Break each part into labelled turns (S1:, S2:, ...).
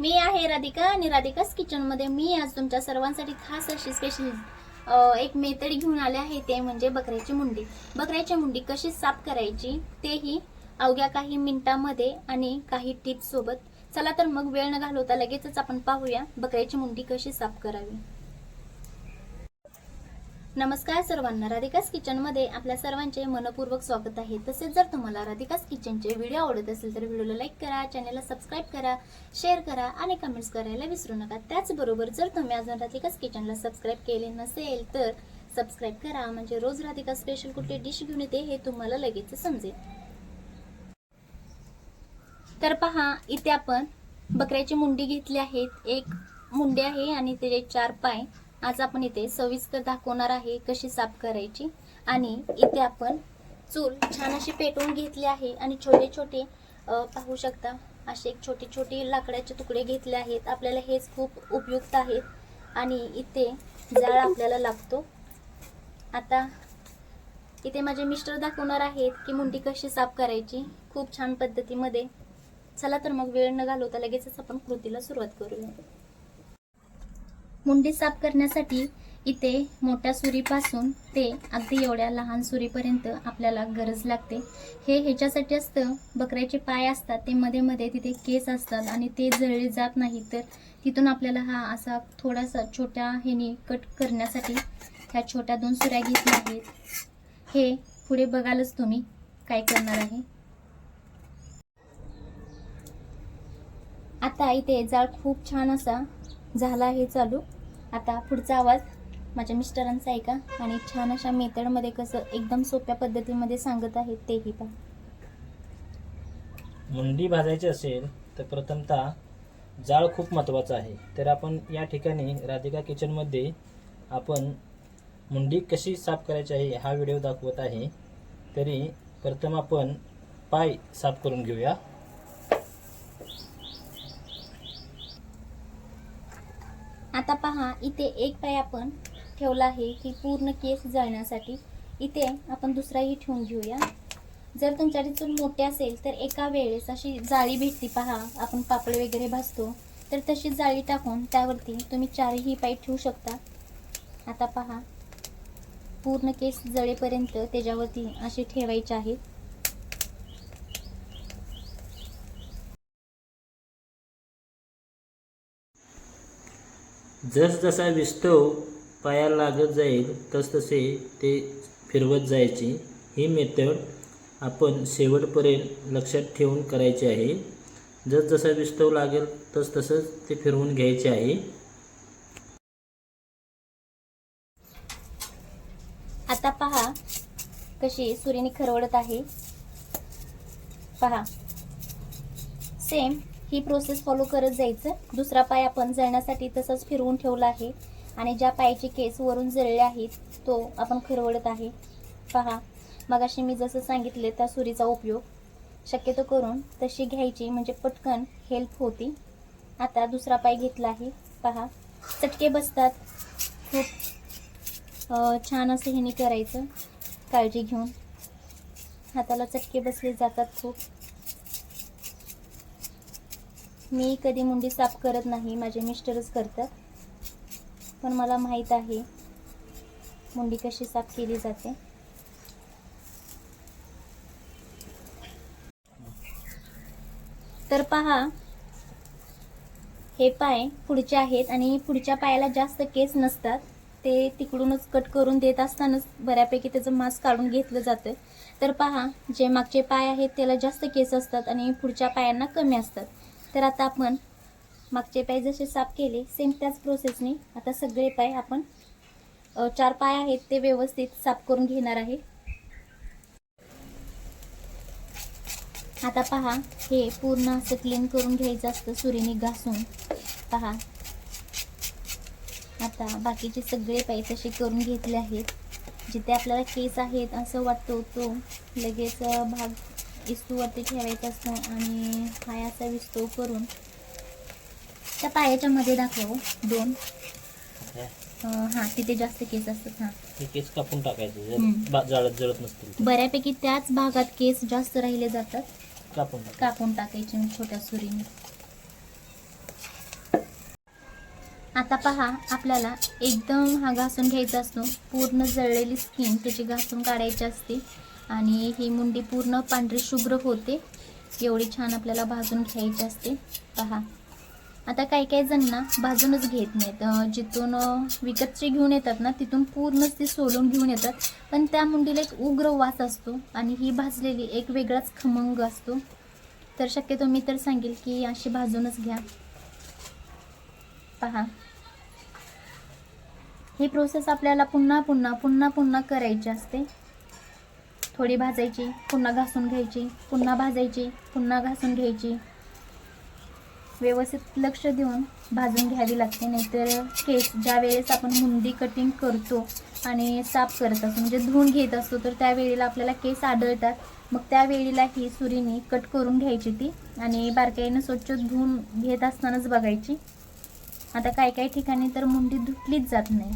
S1: मी आहे राधिका आणि राधिकाच किचनमध्ये मी आज तुमच्या सर्वांसाठी खास अशी स्पेशल एक मेथड घेऊन आले आहे. ते म्हणजे बकऱ्याची मुंडी. बकऱ्याची मुंडी कशी साफ करायची तेही अवघ्या काही मिनिटांमध्ये आणि काही टिप्स सोबत. चला तर मग वेळ न घालवता लगेचच आपण पाहूया बकऱ्याची मुंडी कशी साफ करावी. नमस्कार सर्वांना. राधिकास किचनमध्ये आपल्या सर्वांचे मनपूर्वक स्वागत आहे. तसेच जर तुम्हाला राधिकास किचनचे व्हिडिओ आवडत असेल तर व्हिडिओला लाईक करा चॅनलला सबस्क्राईब करा शेअर करा आणि कमेंट्स करायला विसरू नका. त्याचबरोबर जर तुम्ही अजून राधिकास किचनला सबस्क्राईब केले नसेल तर सबस्क्राईब करा. म्हणजे रोज राधिका स्पेशल कुठली डिश घेऊन येते हे तुम्हाला लगेच समजेल. तर पहा इथे आपण बकऱ्याची मुंडी घेतली आहेत. एक मुंडी आहे आणि त्याचे चार पाय. आज आपण इथे सविस्तर दाखवणार आहे कशी साफ करायची. आणि इथे आपण चूल छान अशी पेटवून घेतली आहे. आणि छोटे छोटे पाहू शकता असे एक छोटे छोटे लाकडाचे तुकडे घेतले आहेत. आपल्याला हेच खूप उपयुक्त आहेत. आणि इथे जाळ आपल्याला लागतो. आता इथे माझे मिस्टर दाखवणार आहेत की मुंडी कशी साफ करायची. खूप छान पद्धतीमध्ये. चला तर मग वेळ न घालवता लगेचच आपण कृतीला सुरुवात करूया. मुंडी साफ करण्यासाठी इथे मोठ्या सुरीपासून ते अगदी एवढ्या लहान सुरीपर्यंत आपल्याला गरज लागते. हे ह्याच्यासाठी असतं बकऱ्याचे पाय असतात ते मध्ये मध्ये तिथे केस असतात आणि ते जळले जात नाही तर तिथून आपल्याला हा असा थोडासा छोट्या ह्याने कट करण्यासाठी ह्या छोट्या दोन सुऱ्या घेतल्या आहेत हे पुढे बघालच तुम्ही काय करणार आहे. आता इथे जाळ खूप छान असा झाला आहे चालू. आता पुढचा आवाज माझ्या मिस्टरांचा ऐका आणि छान अशा मेथडमध्ये कसं एकदम सोप्या पद्धतीमध्ये सांगत आहेत तेही पहा.
S2: मुंडी भाजायची असेल तर प्रथमतः जाळ खूप महत्त्वाचा आहे. तर आपण या ठिकाणी राधिका किचनमध्ये आपण मुंडी कशी साफ करायची आहे हा व्हिडिओ दाखवत आहे. तरी प्रथम आपण पाय साफ करून घेऊया.
S1: आता पहा इथे एक पाय आपण ठेवला आहे की पूर्ण केस जळण्यासाठी. इथे आपण दुसराही ठेवून घेऊया. जर तुमच्याकडे चूल मोठी असेल तर एका वेळेस अशी जाळी भेटती पहा. आपण पापड वगैरे भाजतो तर तशी जाळी टाकून त्यावरती तुम्ही चारही पाय ठेवू शकता. आता पहा पूर्ण केस जळेपर्यंत त्याच्यावरती असे ठेवायचे आहेत.
S2: जसजसा विस्तव पायाला लागत जाईल तसतसे ते फिरवत जायचे. ही मेथड आपण शेवटपर्यंत लक्षात ठेवून करायची आहे. जसजसा विस्तव लागेल तस तसंच ते फिरवून घ्यायचे आहे.
S1: आता पहा कशी सूर्यने खरवडत आहे. पहा. सेम ही प्रोसेस फॉलो करत जायचं. दुसरा पाय आपण जळण्यासाठी तसंच फिरवून ठेवला आहे. आणि ज्या पायाचे केस वरून जळले आहेत तो आपण खरवडत आहे. पहा मगाशी मी जसं सांगितले त्या सुरीचा उपयोग. शक्यतो करून तशी घ्यायची म्हणजे पटकन हेल्प होती. आता दुसरा पाय घेतला आहे. पहा चटके बसतात. खूप छान असं ह्याने करायचं. काळजी घेऊन. हाताला चटके बसले जातात खूप. मी कधी मुंडी साफ करत नाही माझे मिस्टरच करतात. पण मला माहीत आहे मुंडी कशी साफ केली जाते. तर पहा हे पाय पुढचे आहेत आणि पुढच्या पायाला जास्त केस नसतात. ते तिकडूनच कट करून देत असतानाच बऱ्यापैकी त्याचं मांस काढून घेतलं जातं. तर पहा जे मागचे पाय आहेत त्याला जास्त केस असतात आणि पुढच्या पायांना कमी असतात. तर आता आपण मागचे पाय जसे साफ केले सेम त्याच प्रोसेसने आता सगळे पाय आपण चार पाय आहेत ते व्यवस्थित साफ करून घेणार आहे. आता पहा हे पूर्ण असं क्लीन करून घ्यायचं असतं सुरीने घासून. पहा. आता बाकीचे सगळे पाय तसे करून घेतले आहेत. जिथे आपल्याला केस आहेत असं वाटतो तो लगेच भाग इस्तूवरती ठेवायचा असतो आणि पाय असा विस्तव करून त्या पायाच्या मध्ये दाखव दोन. हां. तिथे जास्त केस असतात हां.
S2: हे केस कापून टाकायचे जाळत जळत नसतील.
S1: बऱ्यापैकी त्याच भागात केस जास्त राहिले जातात.
S2: कापून
S1: कापून टाकायचे छोट्या सुरीने. आता पहा आपल्याला एकदम हा घासून घ्यायचा असतो. पूर्ण जळलेली स्किन त्याची घासून काढायची असते. आणि ही मुंडी पूर्ण पांढरी शुभ्र होते. एवढी छान आपल्याला भाजून घ्यायची असते. पहा. आता काही काही जण ना भाजूनच घेत नाहीत. जिथून विकतचे घेऊन येतात ना तिथून पूर्णच ते सोलून घेऊन येतात. पण त्या मुंडीला एक उग्र वास असतो आणि ही भाजलेली एक वेगळाच खमंग असतो. तर शक्यतो मी तर सांगेल की अशी भाजूनच घ्या. पहा. ही प्रोसेस आपल्याला पुन्हा पुन्हा पुन्हा पुन्हा करायची असते. थोडी भाजायची पुन्हा घासून घ्यायची पुन्हा भाजायची पुन्हा घासून घ्यायची. व्यवस्थित लक्ष देऊन भाजून घ्यावी लागते नाहीतर केस ज्या वेळेस आपण मुंडी कटिंग करतो आणि साफ करत असतो म्हणजे धुवून घेत असतो तर त्यावेळेला आपल्याला केस आढळतात मग त्यावेळेला ही सुरीने कट करून घ्यायची ती आणि बारकाईनं स्वच्छ धुवून घेत असतानाच बघायची. आता काही काही ठिकाणी तर मुंडी धुतलीच जात नाही.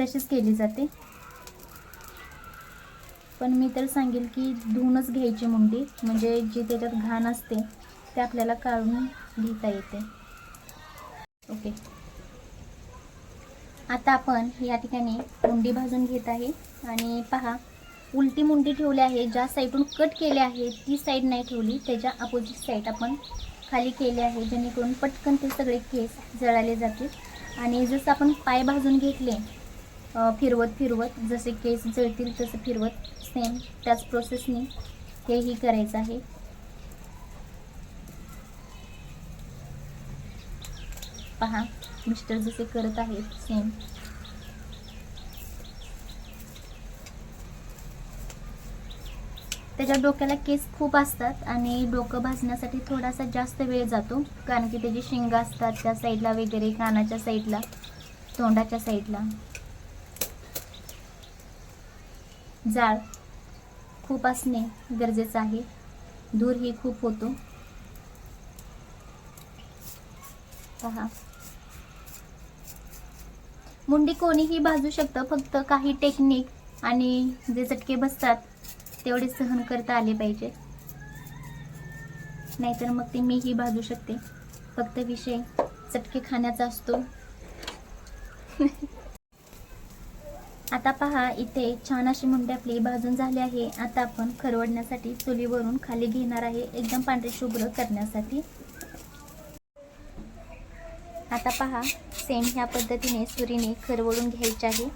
S1: तशीच केली जाते. पण मी तर सांगेल की धुवूनच घ्यायची मुंडी. म्हणजे जी त्याच्यात घाण असते ते आपल्याला काढून घेता येते. ओके. आता आपण या ठिकाणी मुंडी भाजून घेत आहे. आणि पहा उलटी मुंडी ठेवली आहे. ज्या साईडून कट केले आहे ती साईड नाही ठेवली. त्याच्या अपोजिट साईड आपण खाली केले आहे जेणेकरून पटकन ते सगळे केस जळाले जातील. आणि जसं आपण पाय भाजून घेतले फिरवत फिरवत जसे केस जळतील तसं फिरवत सेम त्याच प्रोसेसने हेही करायचं आहे. पहा मिस्टर जसे करत आहेत सेम त्याच्या डोक्याला केस खूप असतात आणि डोकं भाजण्यासाठी थोडासा जास्त वेळ जातो कारण की त्याची शिंग असतात त्या साईडला वगैरे कानाच्या साईडला तोंडाच्या साईडला जाळ खूप असणे गरजेचं आहे. धूरही खूप होतो. पहा. मुंडी कोणीही भाजू शकतं फक्त काही टेक्निक आणि जे चटके बसतात तेवढे सहन करता आले पाहिजे. नाहीतर मग ते मीही भाजू शकते. फक्त विषय चटके खाण्याचा असतो. आता पहा इथे छान अशी मुंडे आपली भाजून झाली आहे. आता आपण खरवडण्यासाठी चुलीवरून खाली घेणार आहे एकदम पांढरे शुभ्र करण्यासाठी. आता पहा सेम ह्या पद्धतीने सुरीने खरवडून घ्यायचे आहे.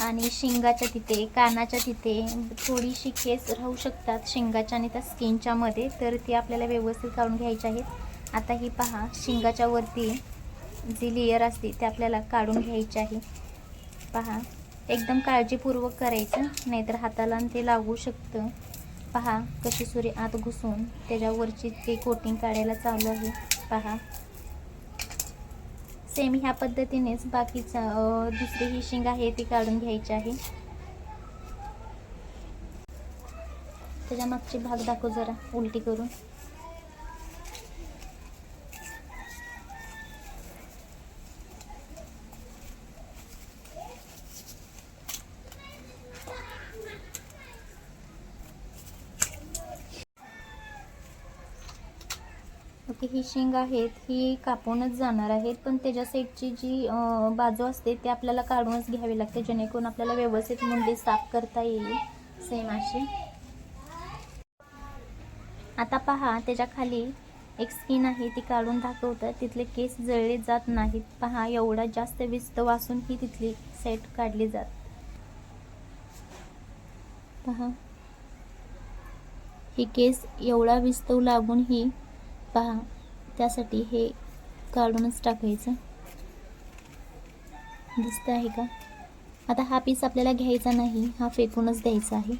S1: आणि शिंगाच्या तिथे कानाच्या तिथे थोडीशी केस राहू शकतात शिंगाच्या आणि त्या स्किनच्या मध्ये तर ती आपल्याला व्यवस्थित काढून घ्यायची आहेत. आता ही पहा शिंगाच्या वरती जी लेयर असते ते आपल्याला काढून घ्यायची आहे. पहा एकदम काळजीपूर्वक करायचं नाहीतर हाताला आणि ते लागू शकतं. पहा कशी सुरी आत घुसून त्याच्यावरची ते कोटिंग काढायला चालू आहे. पहा. सेम ह्या पद्धतीनेच बाकीचा दुसरी ही शिंग आहे ती काढून घ्यायची आहे. त्याच्या मागची भाग दाखव जरा उलटी करून. ही शेंग आहेत ही कापूनच जाणार आहेत. पण त्याच्या साईडची जी बाजू असते ती आपल्याला काढूनच घ्यावी लागते. जेणेकरून आपल्याला व्यवस्थित मुंडी साफ करता येईल. सेम अशी. आता पहा त्याच्याखाली एक स्किन आहे ती काढून दाखवतं. तिथले केस जळले जात नाहीत. पहा एवढा जास्त विस्त वासून ही तिथली सेट काढली जात. पहा. ही केस एवढा विस्तव लागून ही पहा त्यासाठी हे काढूनच टाकायचं. दिसत आहे का? आता हा पीस आपल्याला घ्यायचा नाही हा फेकूनच द्यायचा आहे.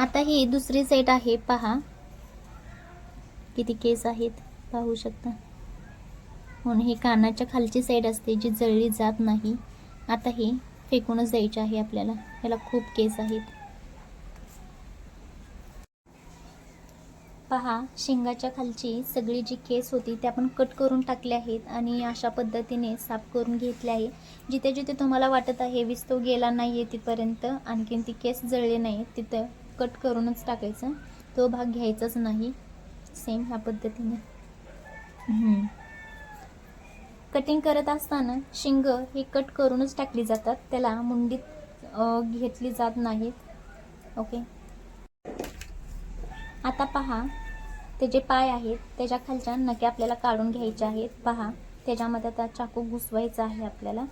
S1: आता ही दुसरी सेट आहे पहा. किती केस आहेत पाहू शकता. म्हणून हे कानाच्या खालची साईड असते जी जळली जात नाही. आता हे फेकूनच द्यायची आहे आपल्याला. याला खूप केस आहेत. पहा शेंगाच्या खालची सगळी जी केस होती ते आपण कट करून टाकले आहेत आणि अशा पद्धतीने साफ करून घेतले आहे. जिथे जिथे तुम्हाला वाटत आहे विस्तव गेला नाही आहे तिथपर्यंत आणखीन ती केस जळले नाही तिथं कट करूनच टाकायचं. तो भाग घ्यायचाच नाही. सेम ह्या पद्धतीने. कटिंग करत असताना शिंग हे कट करूनच टाकली जातात. त्याला मुंडीत घेतली जात नाहीत. ओके आता पहा ते जे पाय आहेत त्याच्या खालच्या नक्या आपल्याला काढून घ्यायच्या आहेत. पहा त्याच्यामध्ये आता चाकू घुसवायचा आहे आपल्याला.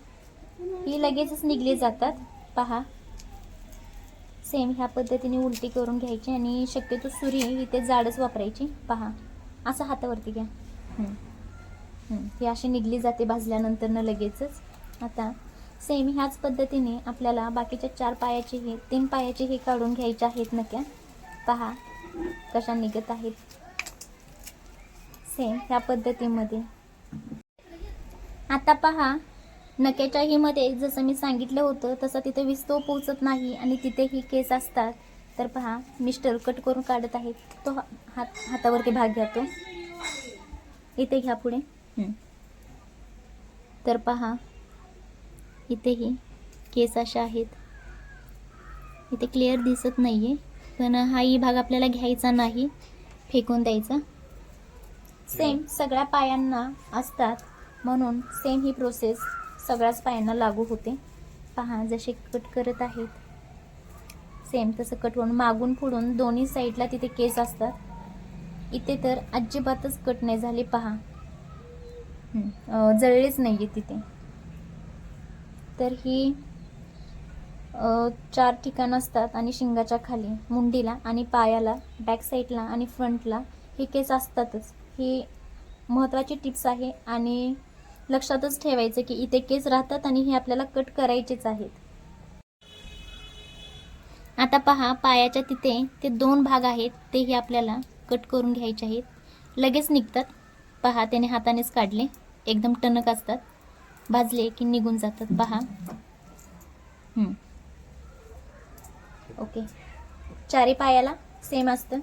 S1: ही लगेचच निघली जातात. पहा. सेम ह्या पद्धतीने उलटी करून घ्यायची आणि शक्यतो सुरी इथे जाडच वापरायची. पहा. असं हातावरती घ्या. ही अशी निघली जाते भाजल्यानंतर न लगेचच. आता सेम ह्याच पद्धतीने आपल्याला बाकीच्या चार पायाचे हे तीन पायाचे हे काढून घ्यायचे आहेत नक्या. पहा. कशा निघत आहेत. सेम ह्या पद्धतीमध्ये. आता पहा नक्याच्या जसं मी सांगितलं होतं तसं तिथे विस्तव पोचत नाही आणि तिथेही केस असतात. तर पहा मिस्टर कट करून काढत आहे तो हा- हात हातावरती भाग घ्या तो इथे घ्या पुढे. तर पहा इथेही केस अशा आहेत. इथे क्लिअर दिसत नाही आहे पण हाही भाग आपल्याला घ्यायचा नाही फेकून द्यायचा. सेम सगळ्या पायांना असतात. म्हणून सेम ही प्रोसेस सगळ्याच पायांना लागू होते. पहा जसे कट करत आहेत. सेम तसं कट होऊन मागून पुढून दोन्ही साईडला तिथे केस असतात. इथे तर अजिबातच कट नाही झाले पहा. जळलेच नाही आहे तिथे. तर ही चार ठिकाण असतात आणि शिंगाच्या खाली मुंडीला आणि पायाला बॅक साईडला आणि फ्रंटला हे केस असतातच. ही महत्त्वाची टिप्स आहे आणि लक्षातच ठेवायचं की इथे केस राहतात आणि हे आपल्याला कट करायचेच आहेत. आता पहा पायाच्या तिथे ते दोन भाग आहेत तेही आपल्याला कट करून घ्यायचे आहेत. लगेच निघतात. पहा त्याने हातानेच काढले. एकदम टणक असतात. भाजले की निघून जातात. पहा. ओके. चारी पायाला सेम असतं.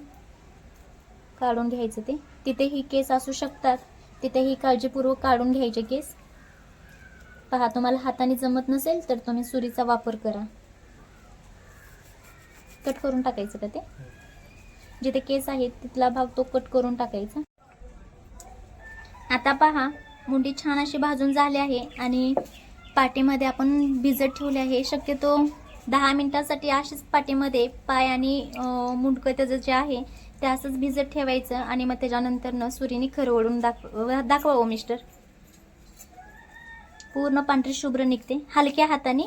S1: काढून घ्यायचं ते. तिथेही केस असू शकतात. तिथेही काळजीपूर्वक काढून घ्यायचे केस. पहा तुम्हाला हाताने जमत नसेल तर तुम्ही सुरीचा वापर करा. कट करून टाकायचं का ते? जिथे केस आहेत तिथला भाग तो कट करून टाकायचा. आता पहा मुंडी छान अशी भाजून झाली आहे आणि पाटीमध्ये आपण भिजत ठेवले आहे. शक्यतो दहा मिनटासाठी अशीच पाटीमध्ये पाय आणि मुंडकं त्याचं जे आहे ते असंच भिजत ठेवायचं आणि मग त्याच्यानंतर न सुरीने खरवडून दाखव दाखवा ओ मिस्टर. पूर्ण पांढरी शुभ्र निघते. हलक्या हाताने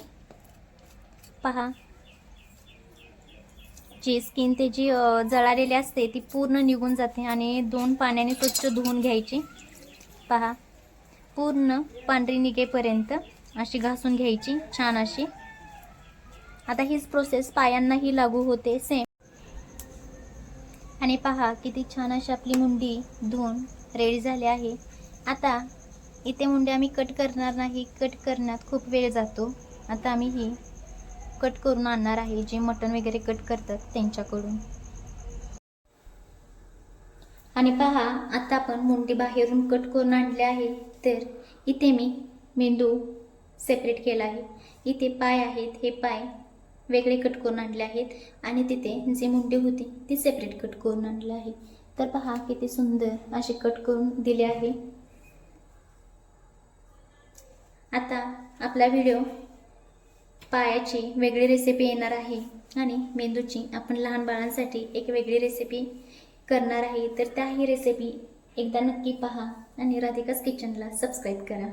S1: पहा. जी स्किन ते जी जळालेली असते ती पूर्ण निघून जाते आणि दोन पाण्याने स्वच्छ धुवून घ्यायची. पहा. पूर्ण पांढरी निघेपर्यंत अशी घासून घ्यायची छान अशी. आता हीच प्रोसेस पायांनाही लागू होते. सेम आणि पहा किती छान अशी आपली मुंडी धुवून रेडी झाली आहे. आता इथे मुंडी आम्ही कट करणार नाही. कट करण्यात खूप वेळ जातो. आता आम्ही ही कट करून आणणार आहे. जे मटण वगैरे कट करतात त्यांच्याकडून. आणि पहा आता आपण मुंडी बाहेरून कट करून आणले आहे. तर इथे मी मेंदू सेपरेट केला आहे. इथे पाय आहेत. हे पाय वेगळे कट करून आणले आहेत. आणि तिथे जी मुंडी होती ती सेपरेट कट करून आणलं आहे तर पहा किती सुंदर असे कट करून दिले आहे. आता आपला व्हिडिओ पायाची वेगळी रेसिपी येणार आहे. आणि मेंदूची आपण लहान बाळांसाठी एक वेगळी रेसिपी करणार आहे. तर त्याही रेसिपी एकदा नक्की पहा. आणि राधिकाच किचनला सबस्क्राईब करा.